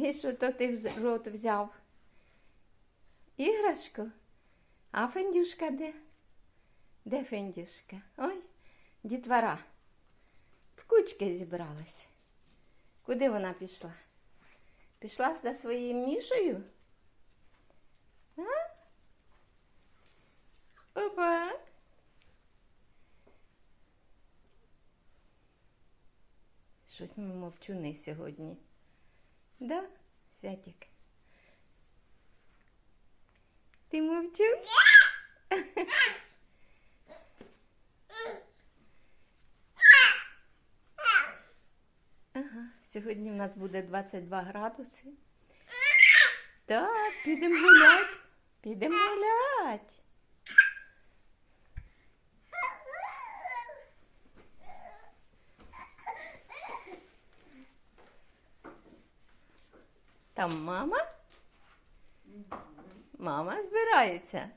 І що то ти в рот взяв? Іграшку? А Фендюшка де? Де Фендюшка? Ой, дітвора. В кучки зібралась. Куди вона пішла? Пішла за своєю мішою? А? Опа. Щось ми мовчуни сьогодні. Да, Святик? Ти мовчун? Ага, сьогодні в нас буде 22 градуси. Так, підемо гулять. Підемо гулять. Там мама? Мама збирається.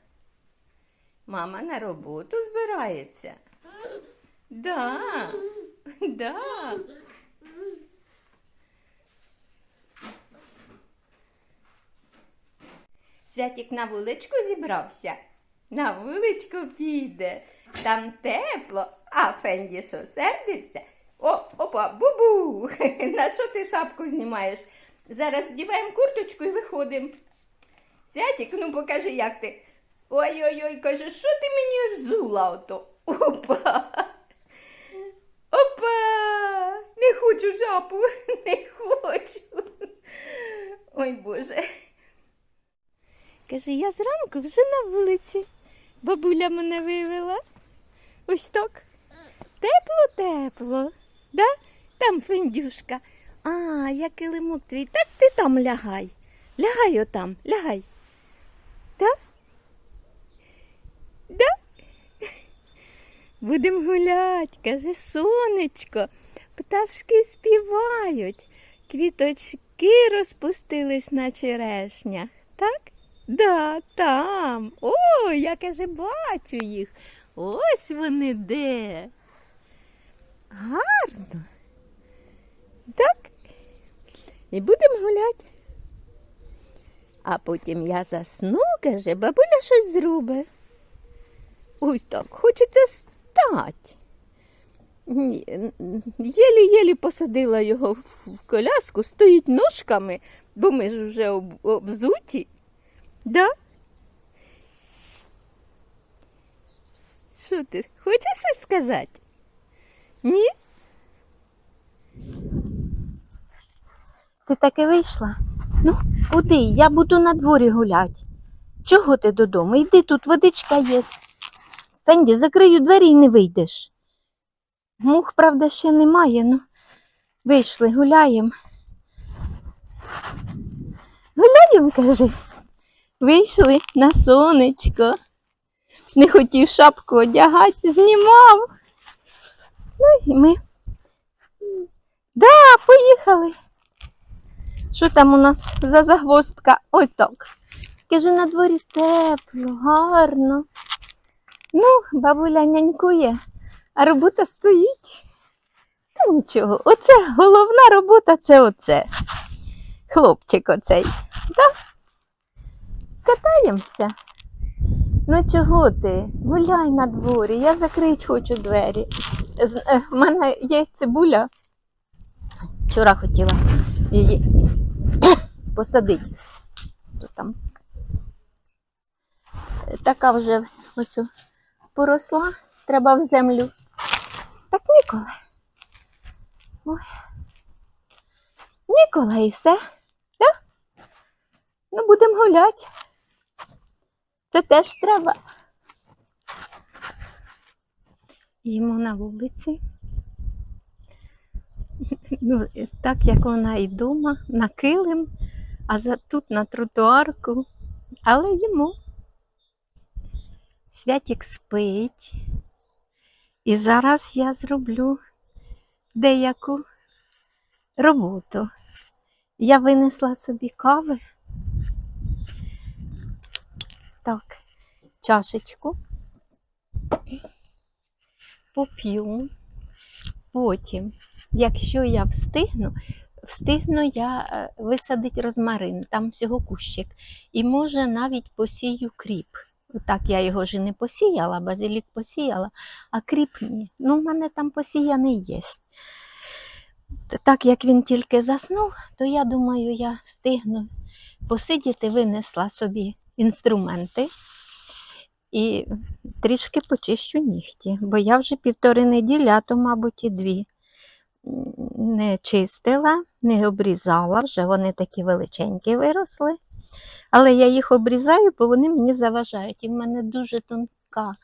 Мама на роботу збирається. Да. Да. Святік на вуличку зібрався. На вуличку піде. Там тепло, а Фенді що сердиться? О, опа, бубу! На що ти шапку знімаєш? Зараз вдіваємо курточку і виходимо. Святік, ну покажи, як ти. Ой-ой-ой, каже, що ти мені взула ото? Опа. Опа! Не хочу жабу, не хочу. Ой Боже. Каже, я зранку вже на вулиці. Бабуля мене вивела. Ось так. Тепло-тепло. Да? Там фендюшка. А, я килимок твій. Так ти там лягай. Лягай отам, лягай. Да? Да? Будемо гулять, каже сонечко. Пташки співають, квіточки розпустились на черешнях. Так? Да, там. О, я каже, бачу їх. Ось вони де. Гарно. Так? І будемо гуляти. А потім я засну, каже, бабуля щось зробить. Ось так, хочеться стати. Єлі-єлі посадила його в коляску, стоїть ножками, бо ми ж вже об- обзуті. Да? Що ти? Хочеш щось сказати? Ні? Ти таки вийшла? Ну, куди? Я буду на дворі гулять. Чого ти додому? Йди тут водичка є. Фенді, закрию двері і не вийдеш. Мух, правда, ще немає, ну. Вийшли, гуляємо. Гуляємо, кажи. Вийшли на сонечко. Не хотів шапку одягати, знімав. Ну і ми. Да, поїхали. Що там у нас за загвоздка? Ось так. Каже, на дворі тепло, гарно. Ну, бабуля нянькує, а робота стоїть. Та нічого, оце головна робота це оце. Хлопчик оцей. Так? Катаємося. Ну чого ти? Гуляй на дворі, я закрить хочу двері. З- е, мене є цибуля. Вчора хотіла її посадити. Хто там? Така вже ось поросла, треба в землю. Так ніколи. Ой. Ніколи і все. Да? Ну, будемо гуляти. Це теж треба. Їмо на вулиці. Ну, так як вона і дома, на килим, а за тут на тротуарку. Але йому. Святік спить. І зараз я зроблю деяку роботу. Я винесла собі кави. Так, чашечку. Поп'ю. Потім, якщо я встигну, встигну я е, висадити розмарин, там всього кущик. І може навіть посію кріп. Так, я його ж не посіяла, базилік посіяла, а кріп ні. Ну, в мене там посіяний є. Так як він тільки заснув, то я думаю, я встигну посидіти, винесла собі інструменти і трішки почищу нігті, бо я вже півтори неділі, а то, мабуть, і дві не чистила, не обрізала, вже вони такі величенькі виросли. Але я їх обрізаю, бо вони мені заважають. І в мене дуже тонка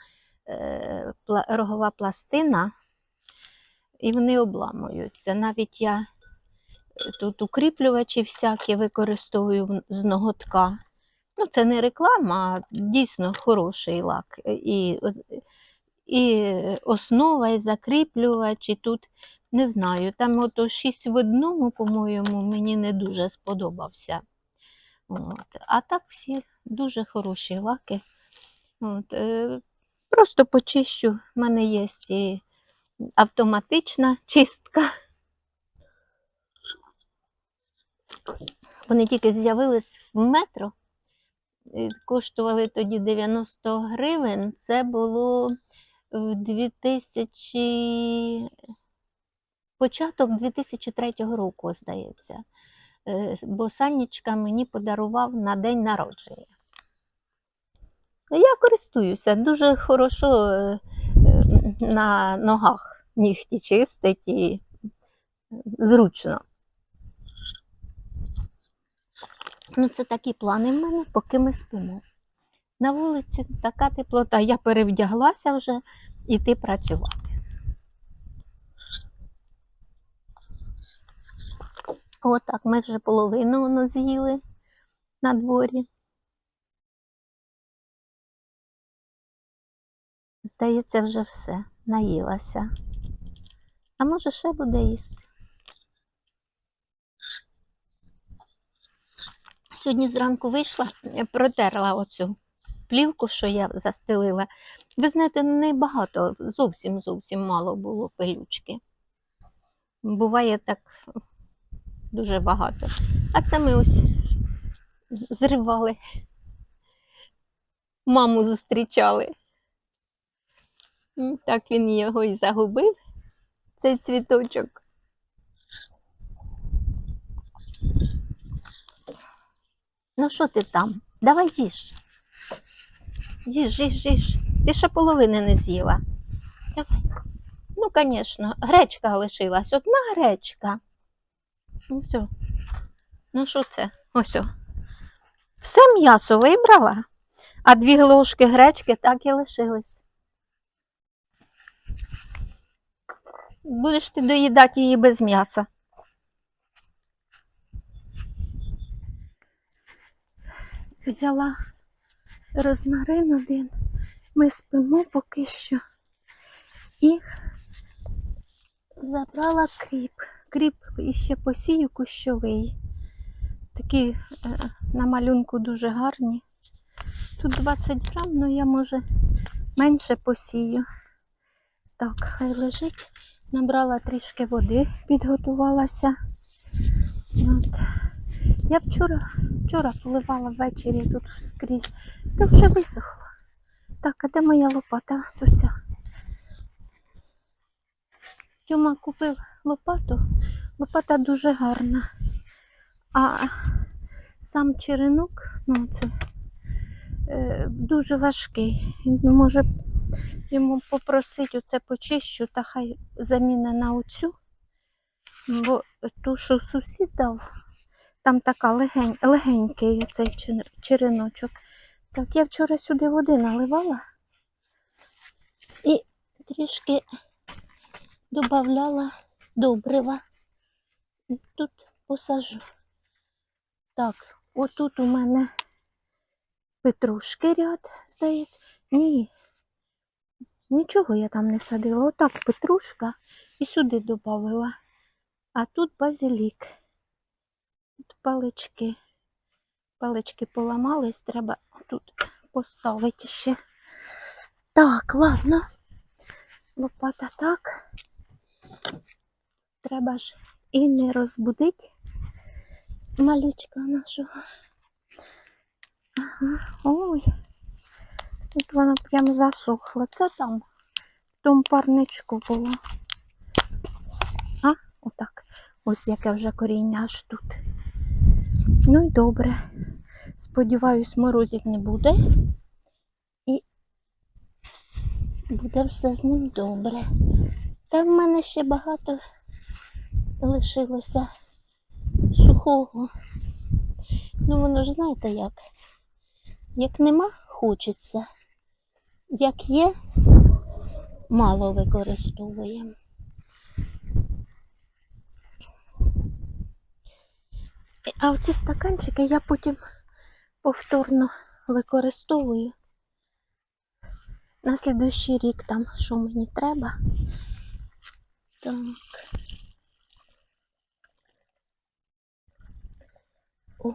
е, рогова пластина, і вони обламуються. Навіть я е, тут укріплювачі всякі використовую з ноготка. Ну, це не реклама, а дійсно хороший лак. І, і основа, і закріплювач, і тут не знаю. Там ото 6 в одному, по-моєму, мені не дуже сподобався. От. А так всі дуже хороші лаки. От. Е, просто почищу. В мене є і автоматична чистка. Вони тільки з'явились в метро. Е, Коштували тоді 90 гривень. Це було в 2000... початок 2003 року, здається. Е, Бо Санечка мені подарував на день народження. Я користуюся, дуже хорошо е, е, на ногах нігті чистить і зручно. Ну, це такі плани в мене, поки ми спимо. На вулиці така теплота. Я перевдяглася вже іти працювати. Отак, ми вже половину воно з'їли на дворі. Здається, вже все, наїлася. А може ще буде їсти? Сьогодні зранку вийшла, протерла оцю плівку, що я застелила. Ви знаєте, не багато, зовсім зовсім мало було пилючки. Буває так дуже багато. А це ми ось зривали. Маму зустрічали. Так він його і загубив, цей цвіточок. Ну, що ти там? Давай їж. Їж, їж, їж. Ти ще половини не з'їла. Давай. Ну, звісно, гречка лишилась. Одна гречка. Ну, все. Ну, що це? Ось. о. Все м'ясо вибрала, а дві ложки гречки так і лишились. Будеш ти доїдати її без м'яса. Взяла розмарин один. Ми спимо поки що. І забрала кріп. Кріп іще посію кущовий. Такі е, на малюнку дуже гарні. Тут 20 грам, ну я може менше посію. Так, хай лежить. Набрала трішки води, підготувалася. От. Я вчора, вчора поливала ввечері тут скрізь. Та вже висохло. Так, а де моя лопата? Тут ця. Тьома купив лопату. Лопата дуже гарна. А сам черенок, ну це е, дуже важкий. Він Може йому попросити оце почищу, та хай заміна на оцю. Бо ту, що сусід дав, там така легень, легенький цей череночок. Так, я вчора сюди води наливала і трішки додавала добрива. Тут посажу. Так, отут у мене петрушки ряд, здається. Ні. Нічого я там не садила. Отак петрушка і сюди додавила. А тут базилік. Тут палички. Палички поламались, треба тут поставити ще. Так, ладно. Лопата так. Треба ж і не розбудить малючка нашого. Ага, ой. Тут воно прям засохло. Це там, в тому парничку було. А, отак. Ось яке вже коріння аж тут. Ну і добре. Сподіваюсь, морозів не буде. І буде все з ним добре. Та в мене ще багато лишилося сухого. Ну, воно ж знаєте як. Як нема, хочеться. Як є, мало використовуємо. А оці стаканчики я потім повторно використовую. На слідуючий рік там, що мені треба. Так. О.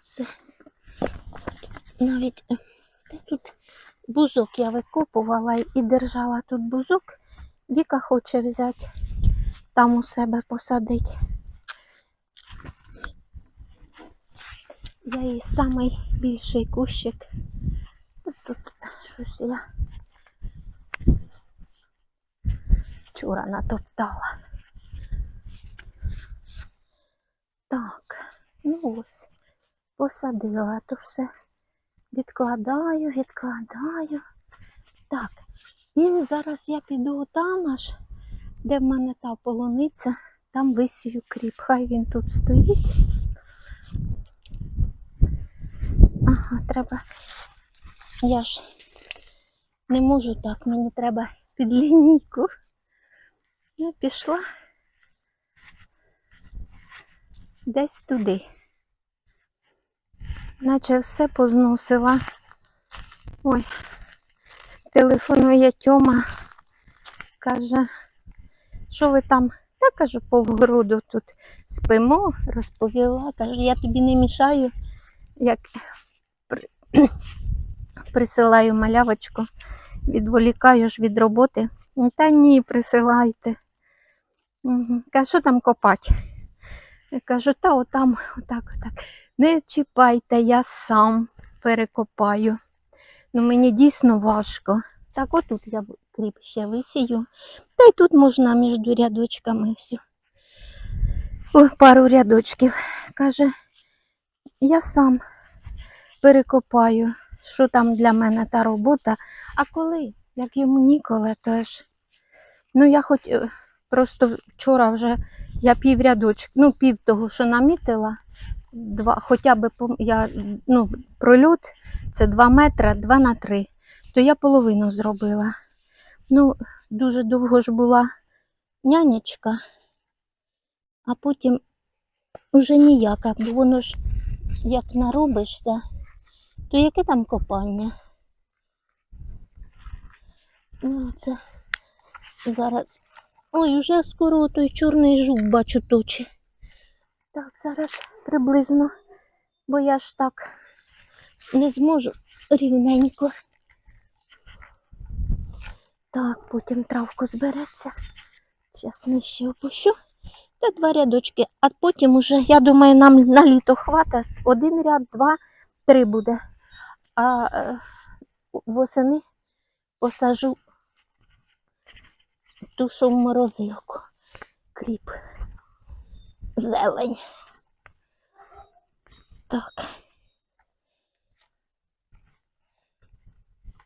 Все. Навіть е, тут бузок я викопувала і держала тут бузок. Віка хоче взяти, там у себе посадити. Я їй самий більший кущик. Тут щось я вчора натоптала. Так, ну ось, посадила, то все відкладаю, відкладаю. Так, і зараз я піду там аж, де в мене та полуниця, там висію кріп. Хай він тут стоїть. Ага, треба. Я ж не можу так, мені треба під лінійку. Я пішла десь туди. Наче все позносила. Ой, телефонує Тьома, каже, що ви там? Та кажу, по вгороду тут спимо, розповіла. Кажу, я тобі не мішаю, як присилаю малявочку, відволікаю ж від роботи. Та ні, присилайте. Каже, що там копати? Кажу, та отам, отак, отак. Не чіпайте, я сам перекопаю. Ну, мені дійсно важко. Так, отут я кріп ще висію. Та й тут можна між рядочками все. О, пару рядочків. Каже, я сам перекопаю, що там для мене та робота. А коли? Як йому ніколи, то ж. Ну, я хоч е, просто вчора вже я пів рядочок, ну, пів того, що намітила, два, хоча б я, ну, прольот це 2 метри, 2 на 3, то я половину зробила. Ну, дуже довго ж була нянечка, а потім уже ніяка, бо воно ж як наробишся, то яке там копання? Ну, це зараз. Ой, уже скоро той чорний жук бачу точі. Так, зараз приблизно, бо я ж так не зможу рівненько. Так, потім травку збереться. Зараз нижче опущу. Та два рядочки, а потім уже, я думаю, нам на літо хватить. Один ряд, два, три буде. А е, восени посажу ту, що в морозилку. Кріп. Зелень. Так.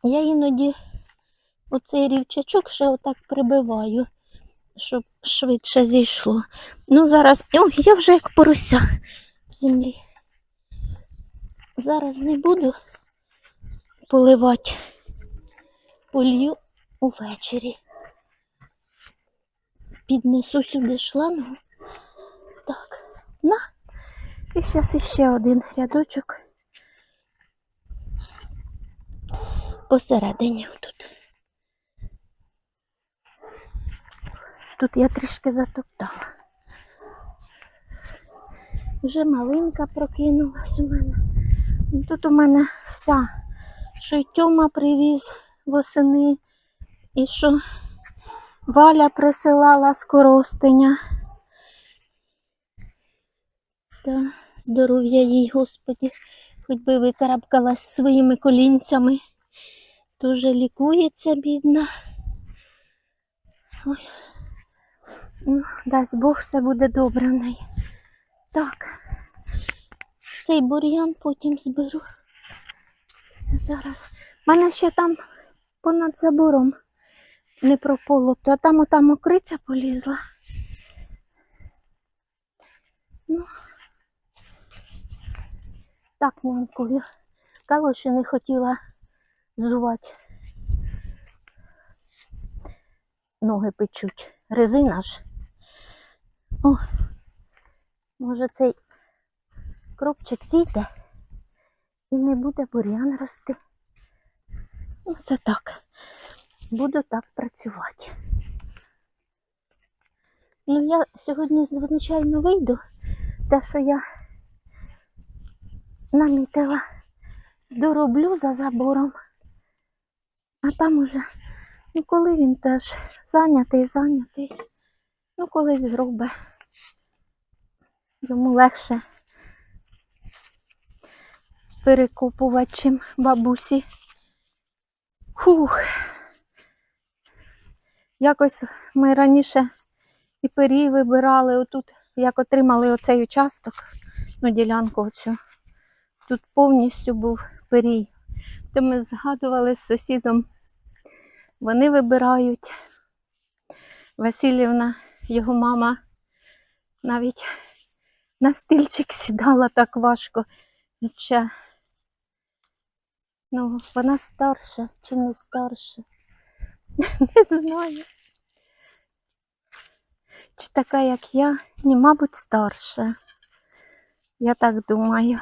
Я іноді оцей рівчачок ще отак прибиваю, щоб швидше зійшло. Ну, зараз. Ой, я вже як порося в землі. Зараз не буду поливати. Полью увечері. Піднесу сюди шлангу. На. І зараз іще один рядочок посередині тут. Тут я трішки затоптала. Вже малинка прокинулась у мене. Ну, Тут у мене вся, що й Тьома привіз восени, і що Валя присилала з коростеня. Та здоров'я їй, Господі, хоч би викарабкалась своїми колінцями. Дуже лікується, бідна. Ой. Ну, дасть Бог, все буде добре в неї. Так, цей бур'ян потім зберу. Зараз. У мене ще там понад забором не прополото, а там ота мокриця полізла. Ну, так нянькою. Калоші не хотіла зувати. Ноги печуть. Резина ж. О, може цей кропчик зійде і не буде бур'ян рости. Ну, це так. Буду так працювати. Ну, я сьогодні, звичайно, вийду. Те, що я намітила, дороблю за забором. А там уже, ну коли він теж зайнятий, зайнятий, ну колись зробить. Йому легше перекопувати, чим бабусі. Фух. Якось ми раніше і пирі вибирали отут, як отримали оцей участок, ну, ділянку оцю. Тут повністю був пирій. То ми згадували з сусідом. Вони вибирають. Васильівна, його мама, навіть на стільчик сідала так важко. Ще, ну, вона старша чи не старша. Не знаю. Чи така, як я, ні, мабуть, старша. Я так думаю.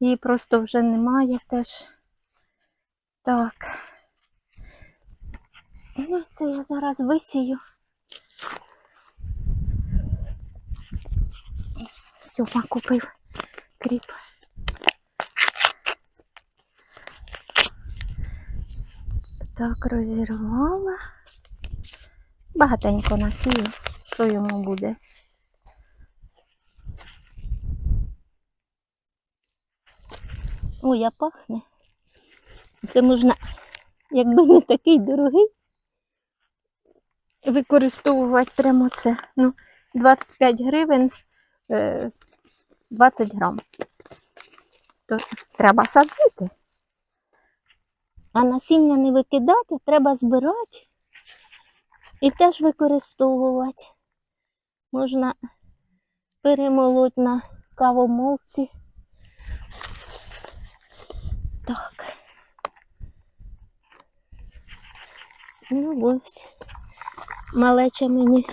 Її просто вже немає теж. Так. Ну, це я зараз висію. Тьома купив кріп. Так, розірвала. Багатенько насію. Що йому буде? Ой, а пахне. Це можна, якби не такий дорогий, використовувати прямо це. Ну, 25 гривень, е, 20 грам. То треба садити. А насіння не викидати, треба збирати і теж використовувати. Можна перемолоти на кавомолці. Так. Ну ось. Малеча мені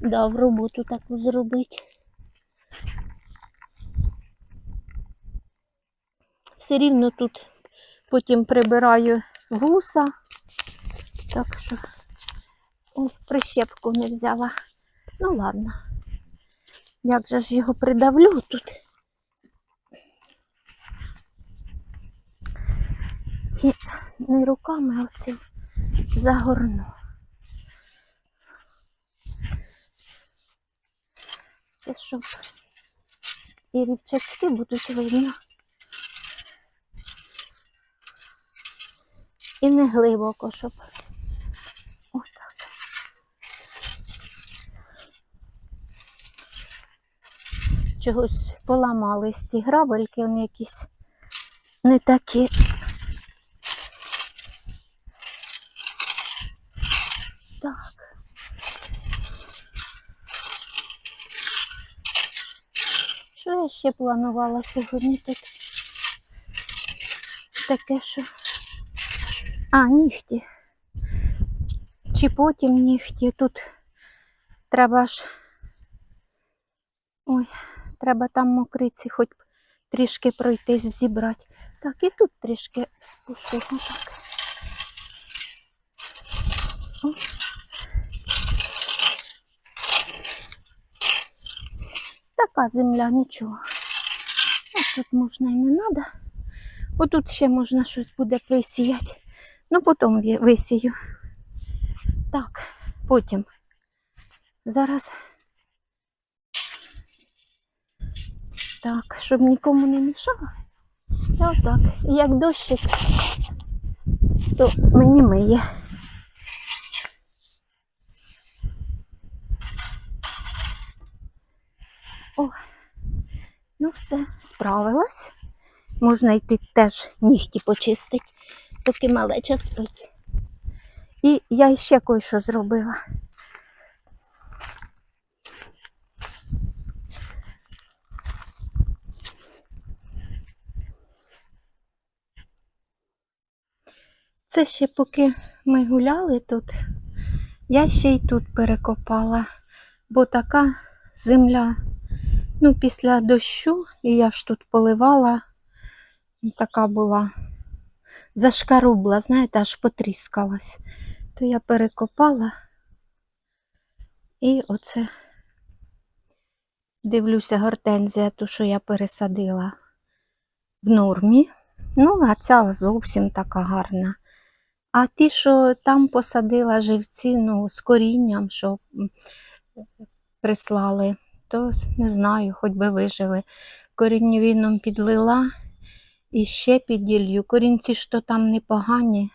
дав роботу таку зробити. Все рівно тут потім прибираю вуса. Так що ой, прищепку не взяла. Ну ладно. Як же ж його придавлю тут? І не руками а оцим загорну. Це щоб і рівчачки будуть видно. І не глибоко, щоб отак. Чогось поламались ці грабельки, вони якісь не такі. Так. Що я ще планувала сьогодні тут? Таке, що. А, нігті. Чи потім нігті. Тут треба ж. Ой, треба там мокриці хоч трішки пройтись, зібрати. Так, і тут трішки спушу. Отак. Така земля, нічого. А тут можна і не треба. Отут ще можна щось буде висіяти. Ну, потім висію. Так, потім. Зараз Так, щоб нікому не мішало. Отак. І як дощик, то мені миє. О, ну все, справилась. Можна йти теж нігті почистити, поки малеча спить. І я ще кое-що зробила. Це ще поки ми гуляли тут, я ще й тут перекопала, бо така земля, ну, після дощу, і я ж тут поливала, така була зашкарубла, знаєте, аж потріскалась. То я перекопала і оце дивлюся гортензія, ту, що я пересадила в нормі. Ну, а ця зовсім така гарна. А ті, що там посадила живці, ну, з корінням, що прислали, то не знаю, хоч би вижили. Корінньовіном підлила і ще піділью. Корінці то там непогані.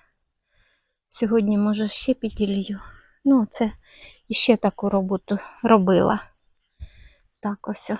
Сьогодні, може, ще піділью. Ну, це іще таку роботу робила. Так ось.